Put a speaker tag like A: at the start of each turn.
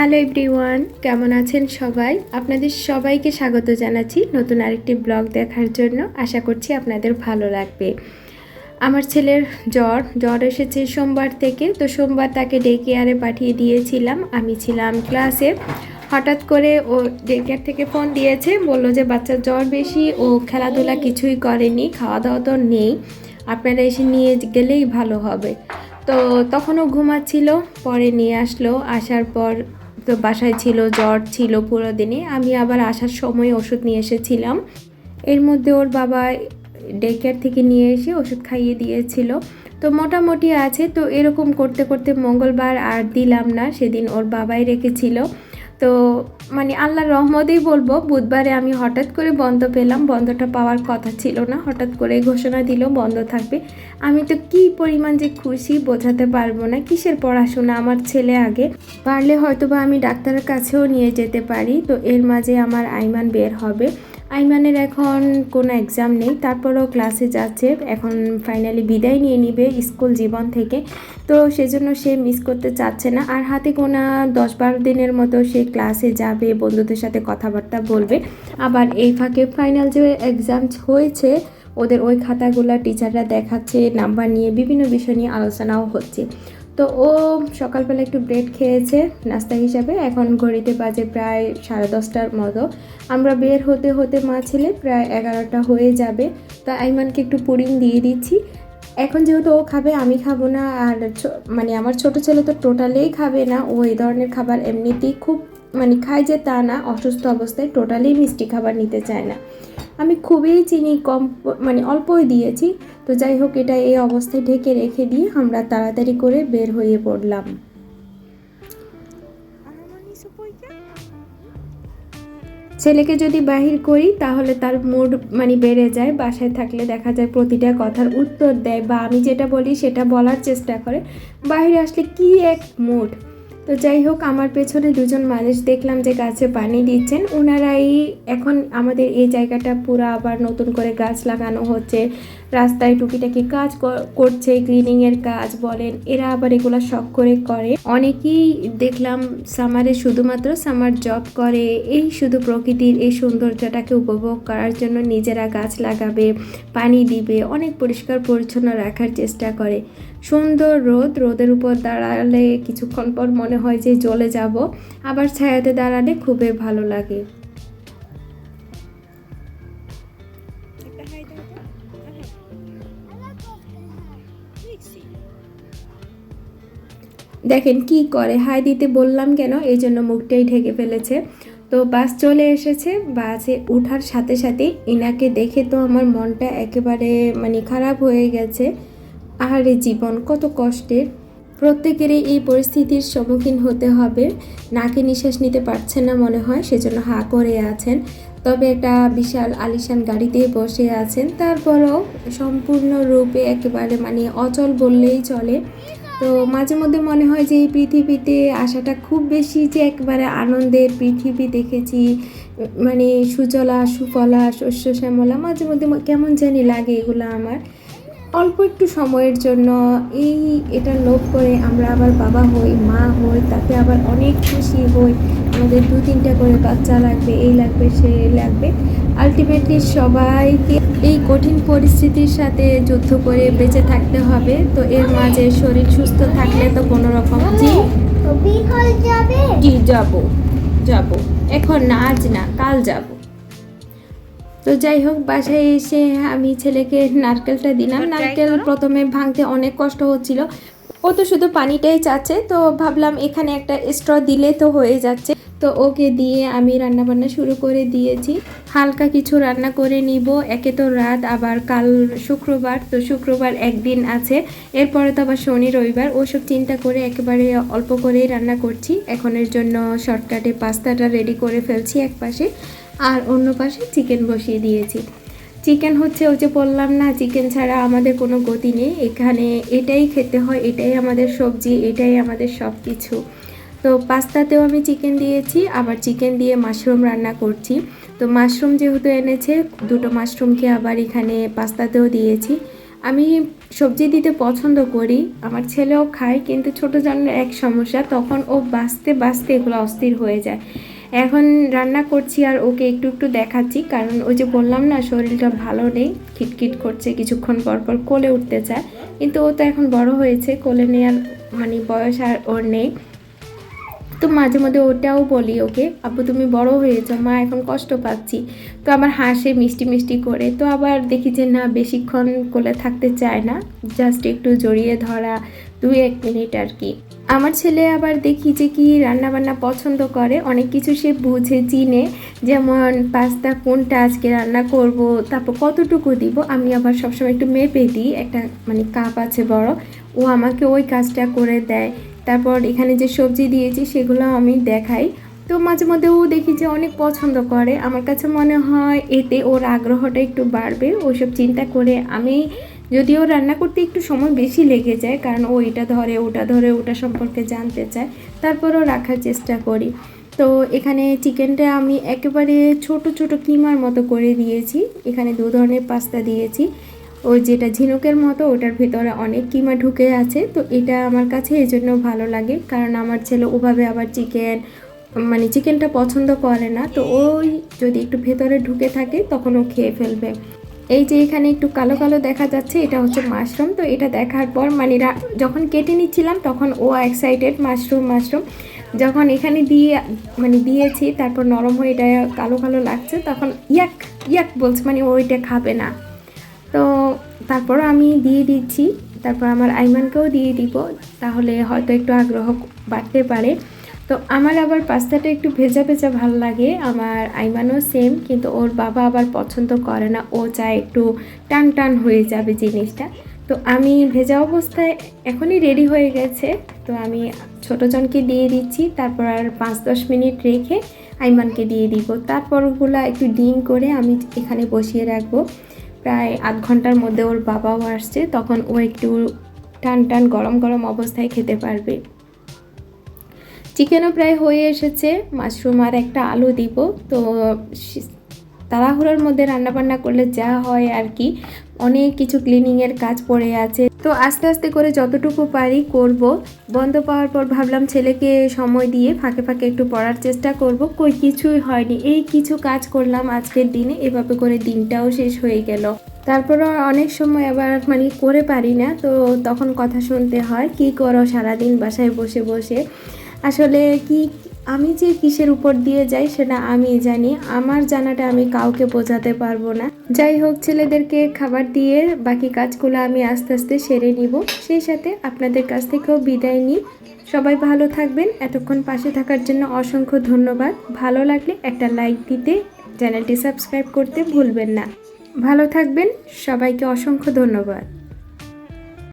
A: Hello everyone, কেমন আছেন সবাই? আপনাদের সবাইকে স্বাগত জানাচ্ছি নতুন আরেকটি ব্লগ দেখার জন্য। আশা করছি আপনাদের ভালো লাগবে। আমার ছেলের জ্বর জ্বর এসেছে সোমবার থেকে, তো সোমবার তাকে ডে কেয়ারে পাঠিয়ে দিয়েছিলাম। আমি ছিলাম ক্লাসে হঠাৎ করে ও ডে কেয়ার থেকে ফোন দিয়েছে, বলল যে বাচ্চার জ্বর বেশি, ও খেলাধুলা কিছুই করেনি খাওয়া দাওয়া তো নেই। আপনারা এসে নিয়ে গেলেই ভালো হবে। তো তখনও ঘুমাচ্ছিল, পরে নিয়ে আসলো। আসার পর তো বাসায় ছিল, জ্বর ছিল পুরো দিনে। আমি আবার আসার সময় ওষুধ নিয়ে এসেছিলাম। এর মধ্যে ওর বাবা ডে কেয়ার থেকে নিয়ে এসে ওষুধ খাইয়ে দিয়েছিল। তো মোটামুটি আছে। তো এরকম করতে করতে মঙ্গলবার আর দিলাম না। সেদিন ওর বাবাই রেখেছিল। তো মানে আল্লাহর রহমতেই বলব, বুধবারে আমি হঠাৎ করে বন্ধ পেলাম। বন্ধটা পাওয়ার কথা ছিল না। হঠাৎ করে ঘোষণা দিল বন্ধ থাকবে। আমি তো কি পরিমাণ যে খুশি বোঝাতে পারব না। কিসের পড়াশোনা? আমার ছেলে আগে। পারলে হয়তোবা আমি ডাক্তারের কাছেও নিয়ে যেতে পারি। তো এর মাঝে আমার আইমান বের হবে। আইমানের এখন কোনো এক্সাম নেই, তারপরও ক্লাসে যাচ্ছে, এখন ফাইনালি বিদায় নিয়ে নিবে স্কুল জীবন থেকে। তো সেজন্য সে মিস করতে চাচ্ছে না, আর হাতে গোনা দশ বারো দিনের মতো সে ক্লাসে যাবে, বন্ধুদের সাথে কথাবার্তা বলবে। আবার এই ফাঁকে ফাইনাল যে এক্সাম হয়েছে, ওদের ওই খাতাগুলো টিচাররা দেখাচ্ছে নাম্বার নিয়ে বিভিন্ন বিষয় নিয়ে আলোচনাও হচ্ছে। তো ও সকালবেলা একটু ব্রেড খেয়েছে, নাস্তা হিসাবে। এখন ঘড়িতে বাজে প্রায় সাড়ে দশটার মতো। আমরা বের হতে হতে মা ছেলে প্রায় এগারোটা হয়ে যাবে। তো আইমানকে একটু পুডিং দিয়ে দিচ্ছি। এখন যেহেতু ও খাবে, আমি খাব না। আর মানে আমার ছোট ছেলে তো টোটালেই খাবে না। ও এই ধরনের খাবার এমনিতেই খুব মানে খায় যে তা না, অসুস্থ অবস্থায় টোটালি মিষ্টি খাবার নিতে চায় না। আমি খুবই চিনি, কম মানে অল্পই দিয়েছি। তো যাই হোক, এটা এই অবস্থায় ঢেকে রেখে দিয়ে আমরা তাড়াতাড়ি করে বের হয়ে পড়লাম। ছেলেকে যদি বাহির করি, তাহলে তার মুড মানে বেড়ে যায়। বাসায় থাকলে দেখা যায় প্রতিটা কথার উত্তর দেয় বা আমি যেটা বলি, সেটা বলার চেষ্টা করে। বাইরে আসলে কি এক মুড তো যাই হোক, আমার পেছনে দুজন মানুষ দেখলাম যে গাছে পানি দিচ্ছেন। ওনারাই এখন আমাদের এই জায়গাটা পুরো আবার নতুন করে গাছ লাগানো হচ্ছে। রাস্তায় টুকিটাকি কাজ কর- করছে ক্লিনিংয়ের কাজ বলেন, এরা আবার এগুলো শখ করে করে। অনেকেই দেখলাম সামারে শুধুমাত্র সামার জব করে, এই শুধু প্রকৃতির এই সৌন্দর্যটাকে উপভোগ করার জন্য নিজেরা গাছ লাগাবে, পানি দিবে, অনেক পরিষ্কার পরিচ্ছন্ন রাখার চেষ্টা করে। সুন্দর রোদ, রোদের উপর দাঁড়ালে কিছুক্ষণ পর মনে হয় যে জ্বলে যাব, আবার ছায়াতে দাঁড়ালে খুবই ভালো লাগে। দেখেন কি করে? হাই দিতে বললাম কেন? এই জন্য মুখটাই ঢেকে ফেলেছে। তো বাস চলে এসেছে। বাসে ওঠার সাথে সাথে ইনাকে দেখে তো আমার মনটা একেবারে মানে খারাপ হয়ে গেছে। আহারে জীবন, কত কষ্টের। প্রত্যেকেরই এই পরিস্থিতির সম্মুখীন হতে হবে। নাকে নিঃশ্বাস নিতে পারছেন না মনে হয়, সেজন্য হা করে আছেন। তবে এটা বিশাল আলিশান গাড়িতে বসে আছেন। তারপরও সম্পূর্ণরূপে একেবারে মানে অচল বললেই চলে। তো মাঝে মধ্যে মনে হয় যে এই পৃথিবীতে আসাটা খুব বেশি যে একবারে আনন্দের পৃথিবী দেখেছি মানে সুজলা, সুফলা শস্য শ্যামলা মাঝে মধ্যে কেমন জানি লাগে এগুলো আমার। অল্প একটু সময়ের জন্য এই এটা লোভ করে আমরা আবার বাবা হই মা হই তাতে আবার অনেক খুশি হই। আমাদের দু তিনটা করে বাচ্চা লাগবে এই লাগবে সে লাগবে। আলটিমেটলি সবাইকে এই কঠিন পরিস্থিতির সাথে যুদ্ধ করে বেঁচে থাকতে হবে। তো এর মাঝে শরীর সুস্থ থাকলে তো কোনো রকম জি
B: যাবে?
A: জি যাব যাব। এখন না আজ না কাল যাব। তো যাই হোক বাসায় এসে আমি ছেলেকে নারকেলটা দিলাম। নারকেল প্রথমে ভাঙতে অনেক কষ্ট হচ্ছিল। ও তো শুধু পানিটাই চাচ্ছে তো ভাবলাম এখানে একটা স্ট্র দিলে তো হয়ে যাচ্ছে। তো ওকে দিয়ে আমি রান্না বান্না শুরু করে দিয়েছি। হালকা কিছু রান্না করে নিব। একে তো রাত আবার কাল শুক্রবার। তো শুক্রবার একদিন আছে। এরপরে তো আবার শনি রবিবার। ওসব চিন্তা করে একেবারে অল্প করেই রান্না করছি। এখনের জন্য শর্টকাটে পাস্তাটা রেডি করে ফেলছি এক পাশে আর অন্য পাশে চিকেন বসিয়ে দিয়েছি। চিকেন হচ্ছে ওই যে বললাম না, চিকেন ছাড়া আমাদের কোনো গতি নেই। এখানে এটাই খেতে হয়, এটাই আমাদের সবজি, এটাই আমাদের সব কিছু তো পাস্তাতেও আমি চিকেন দিয়েছি, আবার চিকেন দিয়ে মাশরুম রান্না করছি। তো মাশরুম যেহেতু এনেছে, দুটো মাশরুমকে আবার এখানে পাস্তাতেও দিয়েছি। আমি সবজি দিতে পছন্দ করি, আমার ছেলেও খায়, কিন্তু ছোটো জনের এক সমস্যা, তখন ও বাঁচতে বাঁচতে এগুলো অস্থির হয়ে যায়। এখন রান্না করছি আর ওকে একটু একটু দেখাচ্ছি, কারণ ওই যে বললাম না, শরীরটা ভালো নেই, খিটখিট করছে, কিছুক্ষণ পর পর কোলে উঠতে চায়। কিন্তু ও তো এখন বড় হয়েছে, কোলে নেওয়ার মানে বয়স আর ওর নেই। তো মাঝে মধ্যে ওটাও বলি ওকে, আব্বু তুমি বড় হয়েছো, মা এখন কষ্ট পাচ্ছি। তো আবার হাসে মিষ্টি মিষ্টি করে। তো আবার দেখি যে না, বেশিক্ষণ কোলে থাকতে চায় না জাস্ট একটু জড়িয়ে ধরা দুই এক মিনিট আর কি। আমার ছেলে আবার দেখি যে কি রান্না বান্না পছন্দ করে, অনেক কিছু সে বুঝে, চিনে, যেমন পাস্তা কোনটা আজকে রান্না করব, তারপর কতটুকু দিব, আমি আবার সবসময় একটু মেপে দিই, একটা মানে কাপ আছে বড়, ও আমাকে ওই কাজটা করে দেয়। তারপর এখানে যে সবজি দিয়েছি সেগুলো আমি দেখাই। তো মাঝে মধ্যে ও দেখি যে অনেক পছন্দ করে। আমার কাছে মনে হয় এতে ওর আগ্রহটা একটু বাড়বে। ওইসব চিন্তা করে আমি যদিও রান্না করতে একটু সময় বেশি লেগে যায়, কারণ ও এটা ধরে, ওটা ধরে, ওটা সম্পর্কে জানতে চায়, তারপরও রাখার চেষ্টা করি। তো এখানে চিকেনটা আমি একেবারে ছোট ছোট কিমার মতো করে দিয়েছি। এখানে দু ধরনের পাস্তা দিয়েছি। ওই যেটা ঝিনুকের মতো, ওটার ভিতরে অনেক কিমা ঢুকে আছে। তো এটা আমার কাছে এই জন্য ভালো লাগে। কারণ আমার ছেলে ওভাবে আবার চিকেন মানে চিকেনটা পছন্দ করে না। তো ওই যদি একটু ভেতরে ঢুকে থাকে, তখন ও খেয়ে ফেলবে। এই যে এখানে একটু কালো কালো দেখা যাচ্ছে, এটা হচ্ছে মাশরুম। তো এটা দেখার পর মানে যখন কেটে নিচ্ছিলাম, তখন ও এক্সাইটেড মাশরুম মাশরুম। যখন এখানে দিয়ে মানে দিয়েছি, তারপর নরম হয়ে এটা কালো কালো লাগছে, তখন ইয়াক ইয়াক বলছে মানে ও এটা খাবে না। তো তারপর আমি দিয়ে দিচ্ছি। তারপর আমার আইমানকেও দিয়ে দিব। তাহলে হয়তো একটু আগ্রহ বাড়তে পারে। তো আমার আবার পাস্তাটা একটু ভেজা ভেজা ভালো লাগে। আমার আইমানও সেম কিন্তু ওর বাবা আবার পছন্দ করে না। ও চায় একটু টান টান হয়ে যাবে জিনিসটা। তো আমি ভেজা অবস্থায় এখনই রেডি হয়ে গেছে। তো আমি ছোটো জনকে দিয়ে দিচ্ছি। তারপর আর পাঁচ দশ মিনিট রেখে আইমানকে দিয়ে দিব। তারপর ওগুলা একটু ডিম করে আমি এখানে বসিয়ে রাখব। প্রায় আধ ঘণ্টার মধ্যে ওর বাবাও আসছে, তখন ও একটু টান টান গরম গরম অবস্থায় খেতে পারবে। চিকেনও প্রায় হয়ে এসেছে, মাশরুম আর একটা আলু দিব। তো তাড়াহুড়োর মধ্যে রান্নাবান্না করলে যা হয় আর কি। অনেক কিছু ক্লিনিংয়ের কাজ পড়ে আছে। তো আস্তে আস্তে করে যতটুকু পারি করব। বন্ধ পাওয়ার পর ভাবলাম ছেলেকে সময় দিয়ে ফাঁকে ফাঁকে একটু পড়ার চেষ্টা করব। কই কিছুই হয়নি। এই কিছু কাজ করলাম আজকের দিনে। এভাবে করে দিনটাও শেষ হয়ে গেল। তারপরও অনেক সময় আবার মানে করে পারি না। তো তখন কথা শুনতে হয়, কি করো সারাদিন বাসায় বসে বসে? আসলে কি আমি যে কিসের উপর দিয়ে যাই সেটা আমি জানি। আমার জানাটা আমি কাউকে বোঝাতে পারব না। যাই হোক, ছেলেদেরকে খাবার দিয়ে বাকি কাজগুলো আমি আস্তে আস্তে সেরে নিব। সেই সাথে আপনাদের কাছ থেকেও বিদায় নিই। সবাই ভালো থাকবেন। এতক্ষণ পাশে থাকার জন্য অসংখ্য ধন্যবাদ। ভালো লাগলে একটা লাইক দিতে, চ্যানেলটি সাবস্ক্রাইব করতে ভুলবেন না। ভালো থাকবেন। সবাইকে অসংখ্য ধন্যবাদ।